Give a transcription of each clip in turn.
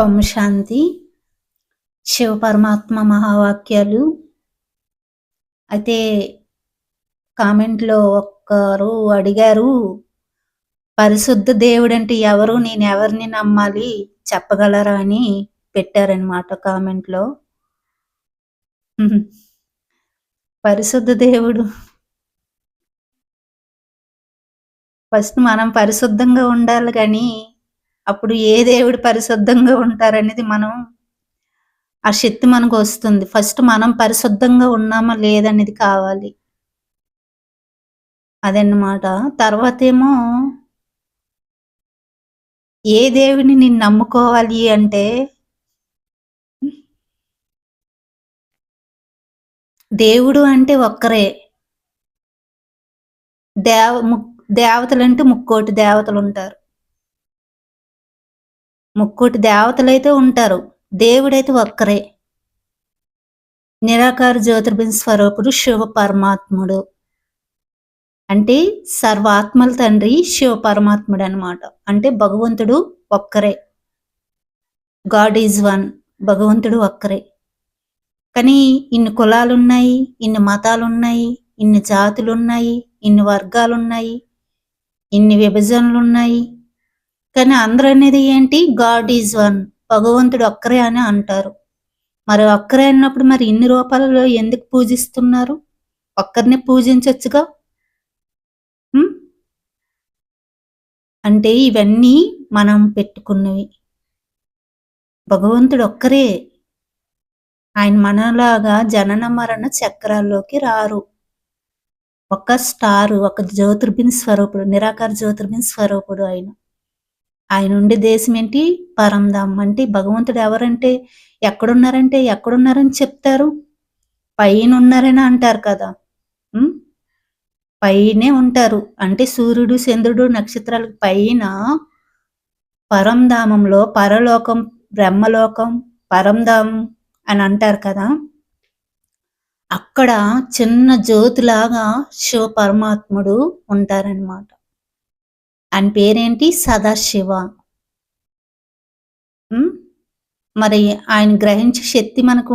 ఓం శాంతి. శివ పరమాత్మ మహావాక్యాలు. అయితే కామెంట్లో ఒక్కరు అడిగారు పరిశుద్ధ దేవుడు అంటే ఎవరు నేను ఎవరిని నమ్మాలి చెప్పగలరా అని పెట్టారనమాట కామెంట్లో. పరిశుద్ధ దేవుడు. ఫస్ట్ మనం పరిశుద్ధంగా ఉండాలి కానీ అప్పుడు ఏ దేవుడు పరిశుద్ధంగా ఉంటారనేది మనం ఆ శక్తి మనకు వస్తుంది. ఫస్ట్ మనం పరిశుద్ధంగా ఉన్నామా లేదనేది కావాలి. అదన్నమాట. తర్వాత ఏమో ఏ దేవుని నేను నమ్ముకోవాలి అంటే దేవుడు అంటే ఒక్కరే. దేవ దేవతలు అంటే ముక్కోటి దేవతలు ఉంటారు ముక్కోటి దేవతలైతే ఉంటారు. దేవుడైతే ఒక్కరే. నిరాకార జ్యోతిర్బింద స్వరూపుడు శివ పరమాత్ముడు అంటే సర్వాత్మల తండ్రి శివ పరమాత్ముడు అనమాట అంటే భగవంతుడు ఒక్కరే. గాడ్ ఈజ్ వన్ భగవంతుడు ఒక్కరే. కానీ ఇన్ని కులాలు ఉన్నాయి ఇన్ని మతాలు ఉన్నాయి ఇన్ని జాతులు ఉన్నాయి ఇన్ని వర్గాలు ఉన్నాయి ఇన్ని విభజనలు ఉన్నాయి కానీ అందరూ అనేది ఏంటి? గాడ్ ఈజ్ వన్ భగవంతుడు ఒక్కరే అని అంటారు. మరి ఒక్కరే అన్నప్పుడు మరి ఇన్ని రూపాలలో ఎందుకు పూజిస్తున్నారు? ఒక్కరిని పూజించవచ్చుగా అంటే ఇవన్నీ మనం పెట్టుకున్నవి. భగవంతుడు ఒక్కరే. ఆయన మనలాగా జనన మరణ చక్రాల్లోకి రారు. ఒక స్టారు ఒక జ్యోతిర్బిన్ స్వరూపుడు నిరాకార జ్యోతిర్బిన్ స్వరూపుడు ఆయన. ఆయన ఉండే దేశం ఏంటి? పరంధామ్. అంటే భగవంతుడు ఎవరంటే? ఎక్కడున్నారంటే? ఎక్కడున్నారని చెప్తారు. పైన ఉన్నారని అంటారు కదా. పైనే ఉంటారు. అంటే సూర్యుడు చంద్రుడు నక్షత్రాలకు పైన పరంధామంలో పరలోకం బ్రహ్మలోకం పరంధామం అని అంటారు కదా. అక్కడ చిన్న జ్యోతిలాగా శివ పరమాత్ముడు ఉంటారనమాట ఆయన పేరేంటి? సదాశివ. మరి ఆయన గ్రహించే శక్తి మనకు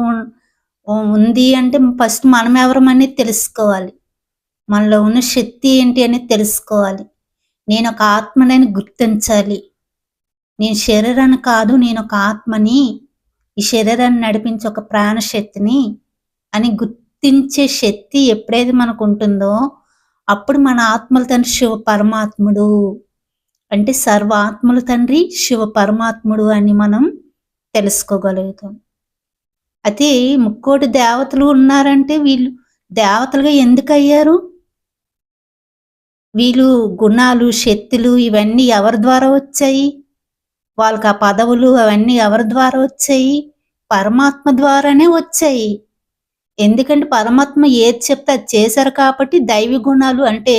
ఉంది అంటే ఫస్ట్ మనం ఎవరమనేది తెలుసుకోవాలి. మనలో ఉన్న శక్తి ఏంటి అనేది తెలుసుకోవాలి. నేను ఒక ఆత్మనని గుర్తించాలి. నేను శరీరాన్ని కాదు నేను ఒక ఆత్మని ఈ శరీరాన్ని నడిపించే ఒక ప్రాణశక్తిని అని గుర్తించే శక్తి ఎప్పుడైతే మనకు ఉంటుందో అప్పుడు మన ఆత్మలు తన శివ పరమాత్ముడు. అంటే సర్వాత్ముల తండ్రి శివ పరమాత్ముడు అని మనం తెలుసుకోగలుగుతాం. అయితే ముక్కోటి దేవతలు ఉన్నారంటే వీళ్ళు దేవతలుగా ఎందుకు అయ్యారు వీళ్ళు గుణాలు శక్తులు ఇవన్నీ ఎవరి ద్వారా వచ్చాయి? వాళ్ళకి ఆ పదవులు అవన్నీ ఎవరి ద్వారా వచ్చాయి? పరమాత్మ ద్వారానే వచ్చాయి. ఎందుకంటే పరమాత్మ ఏది చెప్తే అది చేశారు కాబట్టి దైవ గుణాలు అంటే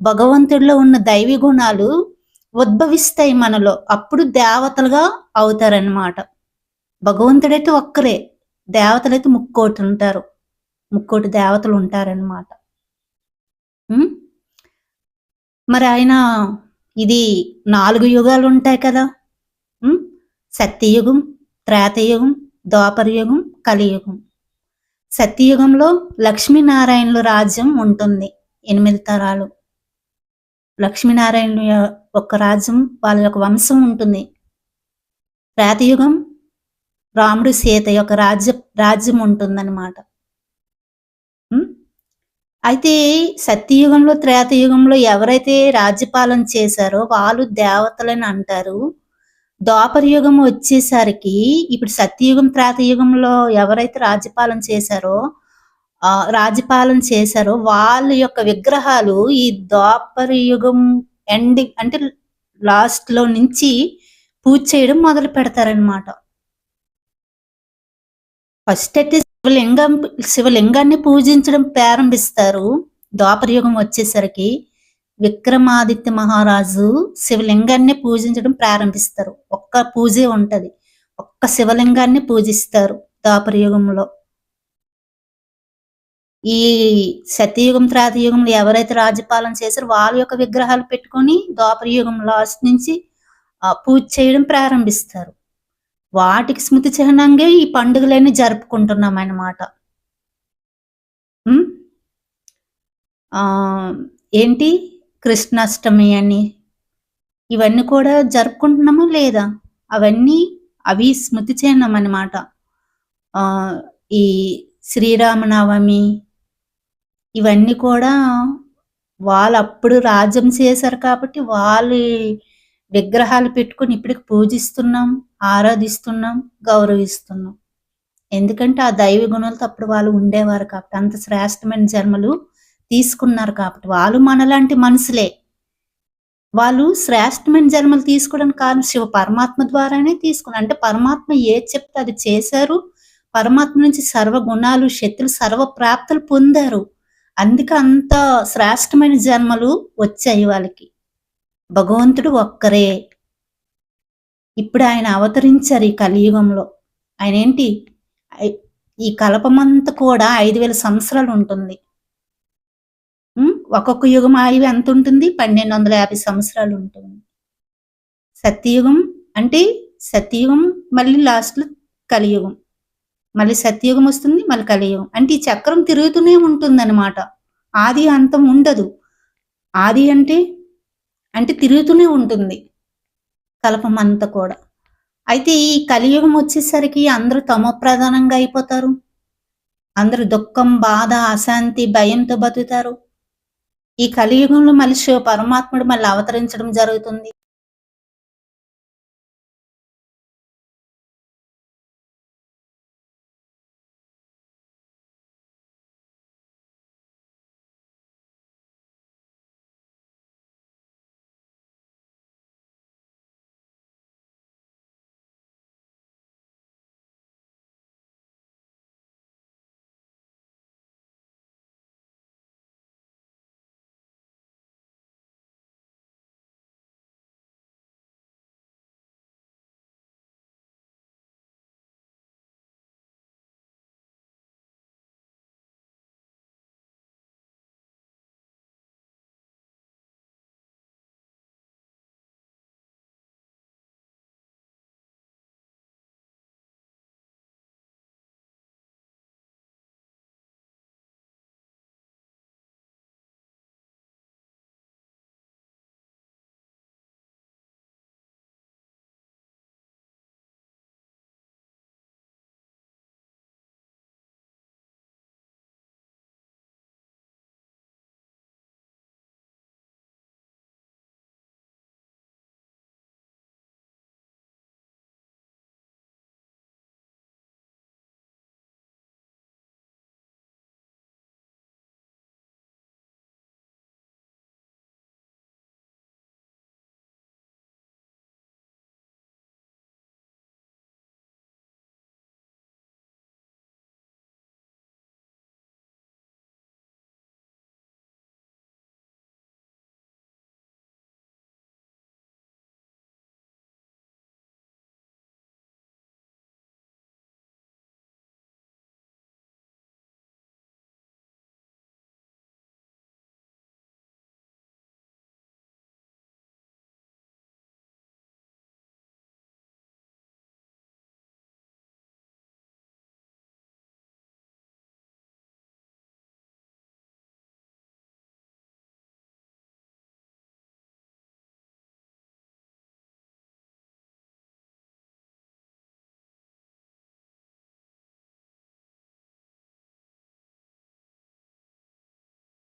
భగవంతుడిలో ఉన్న దైవి గుణాలు ఉద్భవిస్తాయి మనలో. అప్పుడు దేవతలుగా అవుతారనమాట భగవంతుడైతే ఒక్కరే. దేవతలైతే ముక్కోటి ఉంటారు. ముక్కోటి దేవతలు ఉంటారనమాట మరి ఆయన ఇది నాలుగు యుగాలు ఉంటాయి కదా. సత్యయుగం త్రేతయుగం ద్వాపరయుగం కలియుగం. సత్యయుగంలో లక్ష్మీనారాయణుల రాజ్యం ఉంటుంది. ఎనిమిది తరాలు. లక్ష్మీనారాయణ ఒక రాజ్యం వాళ్ళ యొక్క వంశం ఉంటుంది. త్రేతయుగం రాముడు సీత యొక్క రాజ్య రాజ్యం ఉంటుందన్నమాట. అయితే సత్యయుగంలో త్రేతయుగంలో ఎవరైతే రాజ్యపాలన చేశారో వాళ్ళు దేవతలని అంటారు. యుగం వచ్చేసరికి ఇప్పుడు సత్యయుగం త్రేతయుగంలో ఎవరైతే రాజ్యపాలన చేశారో రాజ్యపాలన చేశారో వాళ్ళ యొక్క విగ్రహాలు ఈ ద్వాపర యుగం ఎండింగ్ అంటే లాస్ట్లో నుంచి పూజ చేయడం మొదలు పెడతారనమాట ఫస్ట్ అయితే శివలింగం శివలింగాన్ని పూజించడం ప్రారంభిస్తారు. ద్వాపరయుగం వచ్చేసరికి విక్రమాదిత్య మహారాజు శివలింగాన్ని పూజించడం ప్రారంభిస్తారు. ఒక్క పూజే ఉంటది. ఒక్క శివలింగాన్ని పూజిస్తారు ద్వాపరయుగంలో ఈ సత్యయుగం త్రాతయుగంలో ఎవరైతే రాజ్యపాలన చేశారో వాళ్ళ యొక్క విగ్రహాలు పెట్టుకొని ద్వాపరయుగం లాస్ట్ నుంచి పూజ చేయడం ప్రారంభిస్తారు. వాటికి స్మృతి చిహ్నంగా ఈ పండుగలన్నీ జరుపుకుంటున్నాం అన్నమాట. ఏంటి? కృష్ణాష్టమి అని. ఇవన్నీ కూడా జరుపుకుంటున్నామా లేదా? అవన్నీ అవి స్మృతి చిహ్నం అన్నమాట. ఈ శ్రీరామనవమి ఇవన్నీ కూడా వాళ్ళప్పుడు రాజ్యం చేశారు కాబట్టి వాళ్ళు విగ్రహాలు పెట్టుకొని ఇప్పటికి పూజిస్తున్నాం, ఆరాధిస్తున్నాం, గౌరవిస్తున్నాం. ఎందుకంటే ఆ దైవ గుణాలతో అప్పుడు వాళ్ళు ఉండేవారు కాబట్టి. అంత శ్రేష్టమైన జన్మలు తీసుకున్నారు కాబట్టి. వాళ్ళు మనలాంటి మనుషులే. వాళ్ళు శ్రేష్టమైన జన్మలు తీసుకోవడానికి కారణం శివ పరమాత్మ ద్వారానే తీసుకున్నారు. అంటే పరమాత్మ ఏది చెప్తే అది చేశారు. పరమాత్మ నుంచి సర్వ గుణాలు, శక్తులు, సర్వ ప్రాప్తులు పొందారు. అందుకే అంత శ్రేష్టమైన జన్మలు వచ్చాయి వాళ్ళకి. భగవంతుడు ఒక్కరే. ఇప్పుడు ఆయన అవతరించారు ఈ కలియుగంలో. ఆయన ఏంటి ఈ కల్పమంతా కూడా ఐదు వేల సంవత్సరాలు ఉంటుంది. ఒక్కొక్క యుగం ఆయువు ఎంతుంటుంది? 1250 సంవత్సరాలు ఉంటుంది. సత్యయుగం అంటే సత్యయుగం మళ్ళీ లాస్ట్‌లో కలియుగం. మళ్ళీ సత్యయుగం వస్తుంది. మళ్ళీ కలియుగం. అంటే ఈ చక్రం తిరుగుతూనే ఉంటుందన్నమాట ఆది, అంతం ఉండదు. ఆది అంటే, అంటే తిరుగుతూనే ఉంటుంది. కల్పమంతా కూడా. అయితే ఈ కలియుగం వచ్చేసరికి అందరూ తమ ప్రధానంగా అయిపోతారు. అందరూ దుఃఖం, బాధ, అశాంతి, భయంతో బతుకుతారు. ఈ కలియుగంలో మళ్ళీ శివ పరమాత్ముడు మళ్ళీ అవతరించడం జరుగుతుంది.